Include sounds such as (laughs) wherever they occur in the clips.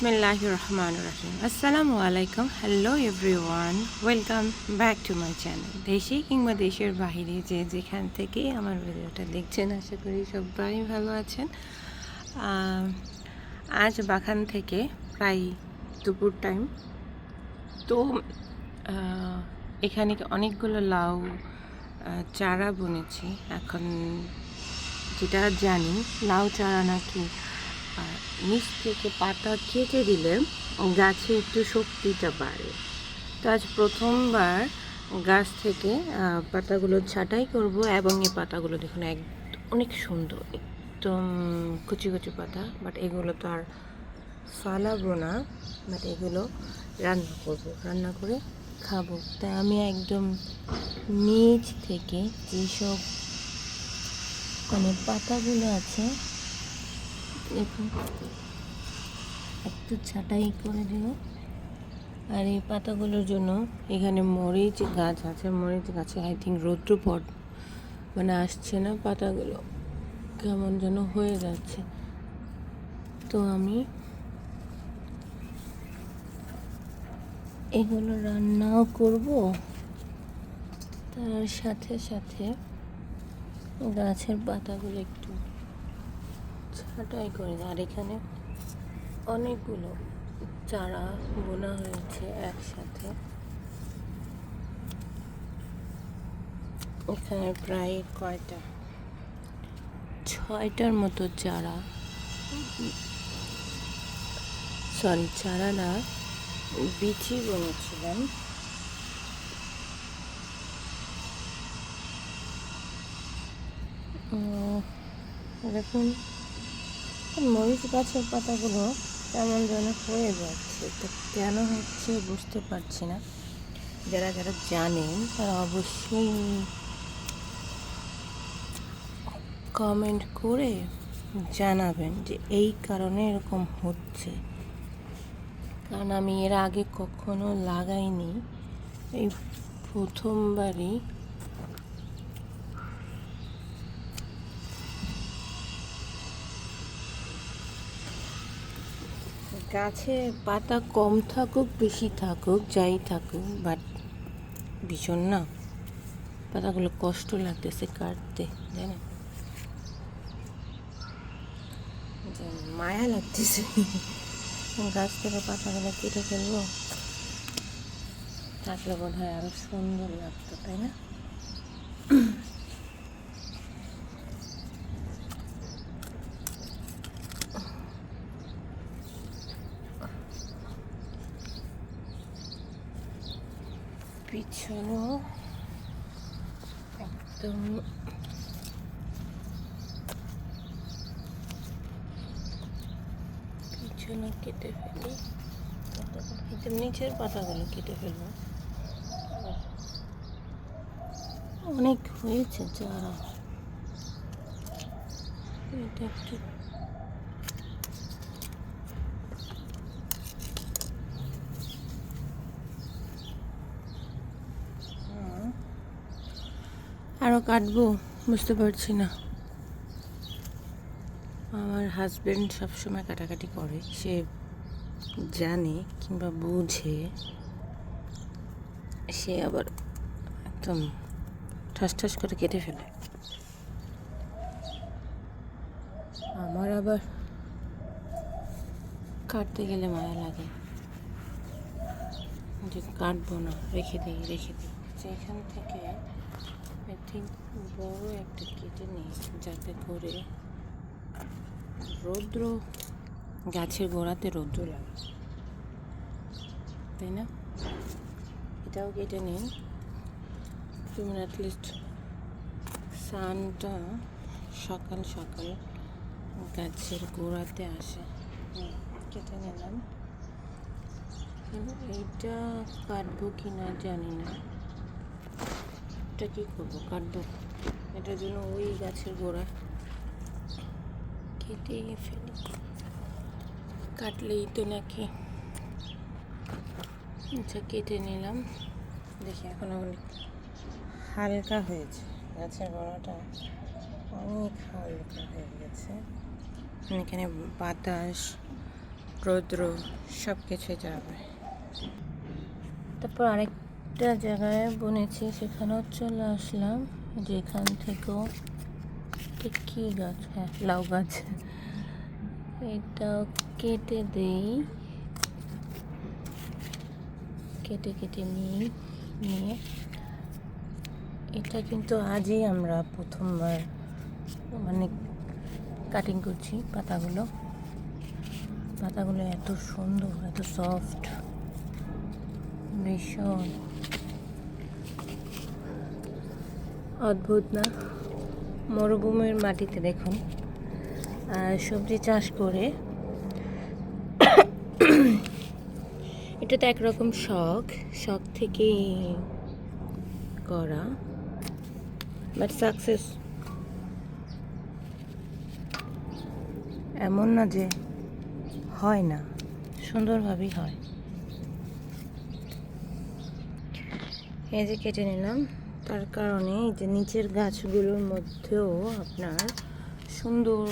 বিসমিল্লাহ রহমান রাহিম আসসালামু আলাইকুম hello everyone welcome back to my channel দেশে কিংবা দেশের বাইরে যে যেখান থেকে আমার ভিডিওটা দেখছেন, আশা করি সবাই ভালো আছেন। আজ বাখান থেকে প্রায় দুপুর টাইম তো এখানে অনেকগুলো লাউ চারা বুনেছি। এখন যেটা জানি, লাউ চারা নাকি আহ, নিচ থেকে পাতা কেটে দিলে গাছে একটু শক্তিটা বাড়ে। তো আজ প্রথমবার গাছ থেকে পাতাগুলো ছাঁটাই করব এবং এই পাতাগুলো দেখুন এক অনেক সুন্দর একদম কুচি কুচি পাতা বাট এগুলো তো আর ফালাবো না বাট এগুলো রান্না করব রান্না করে খাব। তাই আমি একদম নিচ থেকে যেসব মানে পাতাগুলো আছে দেখুন, একটু ছাঁটাই করে দেব আর এই পাতাগুলোর জন্য এখানে মরিচ গাছ আছে, মরিচ গাছে আই থিঙ্ক রৌদ্র পট মানে আসছে না পাতাগুলো, কেমন যেন হয়ে যাচ্ছে। তো আমি এগুলো রান্নাও করব। তার সাথে সাথে গাছের পাতাগুলো একটু ছাঁটাই করে আর এখানে অনেকগুলো চারা বোনা হয়েছে একসাথে। এখানে প্রায় কয়টা? ছয়টার মতো চারা। সরি, চারা না, বিচি বলেছিলাম দেখুন মরিচ গাছের পাতাগুলো কেমন যেন হয়ে যাচ্ছে। তো কেন হচ্ছে বুঝতে পারছি না। যারা যারা জানেন তারা অবশ্যই কমেন্ট করে জানাবেন যে এই কারণে এরকম হচ্ছে। কারণ আমি এর আগে কখনো লাগাইনি। এই প্রথমবারই গাছে পাতা কম থাকুক, বেশি থাকুক, যাই থাকুক বাট ভীষণ না। পাতাগুলো কষ্ট লাগতেছে কাটতে জানেন যে মায়া লাগতেছে। গাছ থেকে পাতাগুলো কেটে ফেলব। থাকলে বোধ হয় আরও সুন্দর লাগতো, তাই না? একদম পিছনে কেটে ফেলি। পাতাগুলো নিচের পাতাগুলো কেটে ফেলব। অনেক হয়েছে যারা। এটা একটু আরও কাটবো? বুঝতে পারছি না। আমার হাজবেন্ড সবসময় কাটাকাটি করে। সে জানে কিংবা বুঝে। সে আবার একদম ঠাস ঠাস করে কেটে ফেলে। আমার আবার কাটতে গেলে মায়া লাগে। যে কাটবো না, রেখে দিই রেখে দিই। যেখান থেকে আই থিঙ্ক বড় একটা কেটে নিই যাতে করে রৌদ্র, গাছের গোড়াতে রৌদ্র লাগে। তাই না? এটাও কেটে নিন। তুমি অ্যাটলিস্ট সানটা সকাল সকাল গাছের গোড়াতে আসে। কেটে নিলাম। এইটা কাটবো কি না জানি না। এটা কী করব? কাটবো। এটার জন্য ওই গাছের গোড়া কেটে ফেলি। কাটলেই তো নাকি আচ্ছা কেটে নিলাম। দেখি এখন অনেক হালকা হয়েছে। গাছের গোড়াটা অনেক হালকা হয়ে গেছে। এখানে বাতাস, রৌদ্র সব কিছুই যাবে। তারপর আরেকটা জায়গায় বুনেছি, সেখানেও চলে আসলাম। যেখান থেকেও কি গাছ? হ্যাঁ লাউ গাছ। এটা কেটে দেই। কেটে কেটে নিই, নিয়ে। এটা কিন্তু আজই আমরা প্রথমবার মানে কাটিং করছি পাতাগুলো। পাতাগুলো এত সুন্দর, এত সফট ভীষণ। অদ্ভুত না? মরুভূমির মাটিতে দেখুন। সবজি চাষ করে এটা তো একরকম শখ শখ থেকে করা বাট সাকসেস এমন না যে হয় না, সুন্দরভাবেই হয়। এই যে কেটে নিলাম। তার কারণে এই যে নিচের গাছগুলোর মধ্যেও আপনার সুন্দর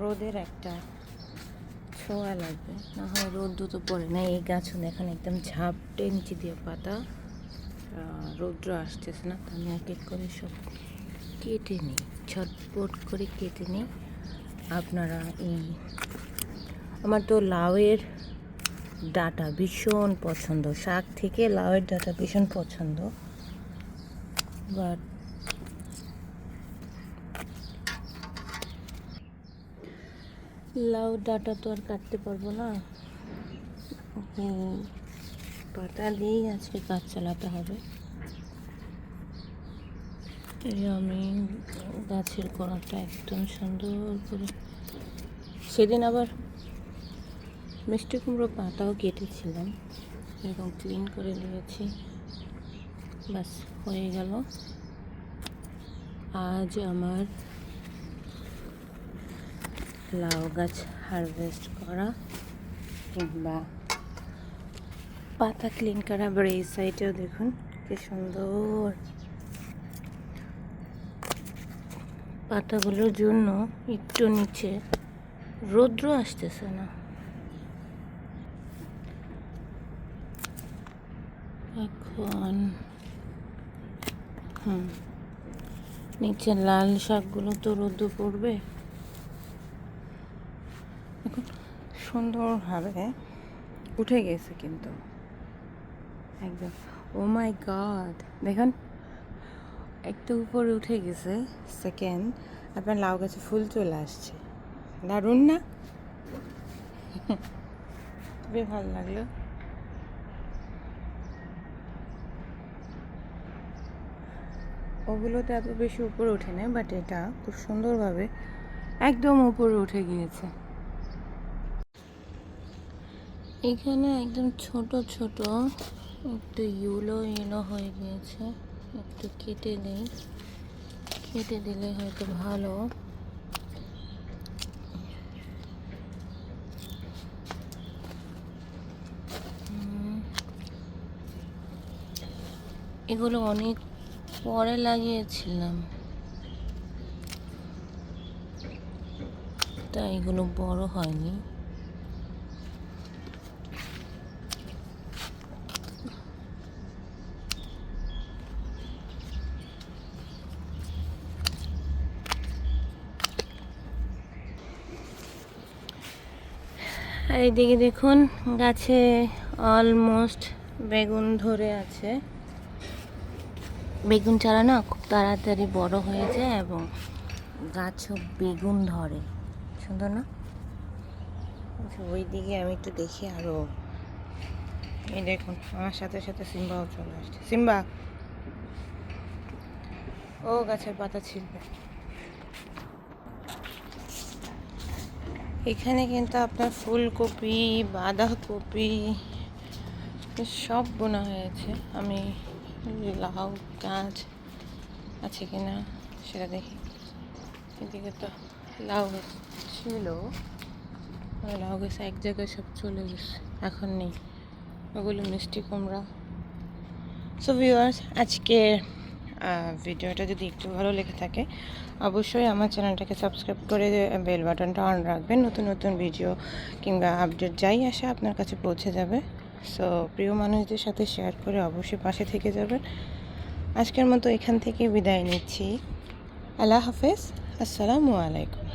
রোদের একটা ছোঁয়া লাগবে। না হয় রোদ তো পড়ে না, এই গাছও দেখেন একদম ঝাপটে নিচে দিয়ে পাতা রৌদ্র আসতেছে না। তো আমি এক এক করে সব কেটে নিই ছটপট করে কেটে নিই। আপনারা এই, আমার তো লাউয়ের ডাটা ভীষণ পছন্দ। শাক থেকে লাউয়ের ডাটা ভীষণ পছন্দ। বাট লাউ ডাটা তো আর কাটতে পারব না। পাতা দিয়েই আজকে কাজ চালাতে হবে। এই আমি গাছের গোড়াটা একদম সুন্দর করে সেদিন আবার মিষ্টি কুমড়ো পাতাও কেটেছিলাম এরকম ক্লিন করে নিয়েছি। ব্যাস, হয়ে গেল। আজ আমার লাউ গাছ হারভেস্ট করা কিংবা পাতা ক্লিন করা, আবার এই সাইডেও দেখুন কি সুন্দর। পাতাগুলোর জন্য একটু নিচে রৌদ্র আসতেছে না। এখন, হুম, নিচে লাল শাকগুলো তো রোদ্র পড়বে। এখন সুন্দরভাবে উঠে গেছে কিন্তু। একদম, ও মাই গড, দেখুন, একটু উপরে উঠে গেছে সেকেন্ড আপনার লাউ গাছে ফুল চলে আসছে। দারুণ না? (laughs) খুবই ভালো লাগল। ওগুলোতে এত বেশি উপরে ওঠে না বাট এটা খুব সুন্দরভাবে একদম উপরে উঠে গিয়েছে। এখানে একদম ছোট ছোট একটু ইউলো ইউলো হয়ে গিয়েছে। একটু কেটে দিই কেটে দিলে হয়তো ভালো। এগুলো অনেক পরে লাগিয়েছিলাম। তাই এগুলো বড় হয়নি। আর এইদিকে দেখুন গাছে অলমোস্ট বেগুন ধরে আছে। বেগুন চারা না খুব তাড়াতাড়ি বড় হয়ে যায় এবং গাছও বেগুন ধরে। সুন্দর না? আচ্ছা, ওই দিকে আমি একটু দেখি আরও। এই দেখুন আমার সাথে সাথে সিম্বাও চলে আসছে। সিম্বা! ও গাছের পাতা ছিঁড়বে। এখানে কিন্তু আপনার ফুলকপি বাঁধাকপি সব বোনা হয়েছে। আমি লাউ গাছ আছে কি না সেটা দেখি। এদিকে তো লাউ ছিল। লাউ গাছ এক জায়গায় সব চলে গেছে, এখন নেই। ওগুলো মিষ্টি কুমড়া। সো ভিউয়ার্স আজকে ভিডিওটা যদি একটু ভালো লেগে থাকে, অবশ্যই আমার চ্যানেলটাকে সাবস্ক্রাইব করে বেল বাটনটা অন রাখবেন। নতুন নতুন ভিডিও কিংবা আপডেট যাই আসে আপনার কাছে পৌঁছে যাবে। সো প্রিয় মানুষদের সাথে শেয়ার করে অবশ্যই পাশে থেকে যাবেন। আজকের মতো এখান থেকে বিদায় নিচ্ছি। আল্লাহ হাফেজ। আসসালামু আলাইকুম।